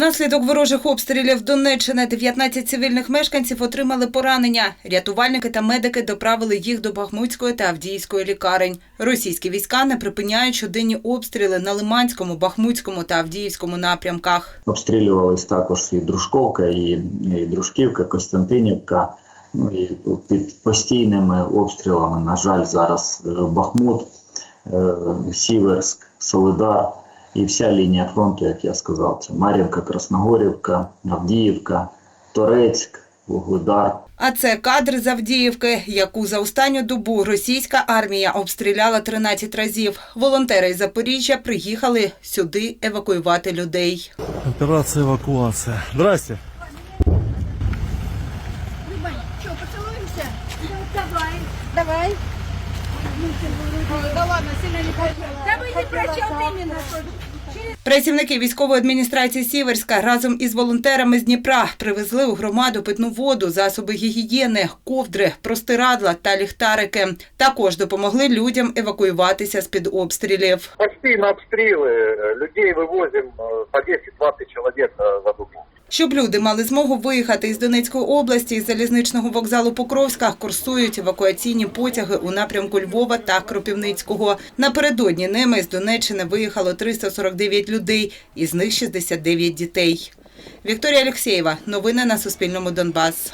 Внаслідок ворожих обстрілів Донеччини 19 цивільних мешканців отримали поранення. Рятувальники та медики доправили їх до Бахмутської та Авдіївської лікарень. Російські війська не припиняють щоденні обстріли на Лиманському, Бахмутському та Авдіївському напрямках. Обстрілювались також і Дружковка, і, Дружківка, Костянтинівка. Ну і під постійними обстрілами, на жаль, зараз е, Бахмут, е, Сіверськ, Солидар і вся лінія фронту, як я сказав, це Мар'їнка, Красногорівка, Авдіївка, Торецьк, Вугледар. А це кадри з Авдіївки, яку за останню добу російська армія обстріляла 13 разів. Волонтери із Запоріжжя приїхали сюди евакуювати людей. Операция эвакуация. Здрасте. Поцелуемся? Давай, давай. Працівники військової адміністрації Сіверська разом із волонтерами з Дніпра привезли у громаду питну воду, засоби гігієни, ковдри, простирадла та ліхтарики. Також допомогли людям евакуюватися з під обстрілів. Постійно обстріли, людей вивозимо е, по 10-20 чоловік е, за добу. Щоб люди мали змогу виїхати із Донецької області із залізничного вокзалу Покровська, курсують евакуаційні потяги у напрямку Львова та Кропівницького. Напередодні ними з Донеччини виїхало 349 людей, із них 69 дітей. Вікторія Алєксєєва. Новини на Суспільному Донбас.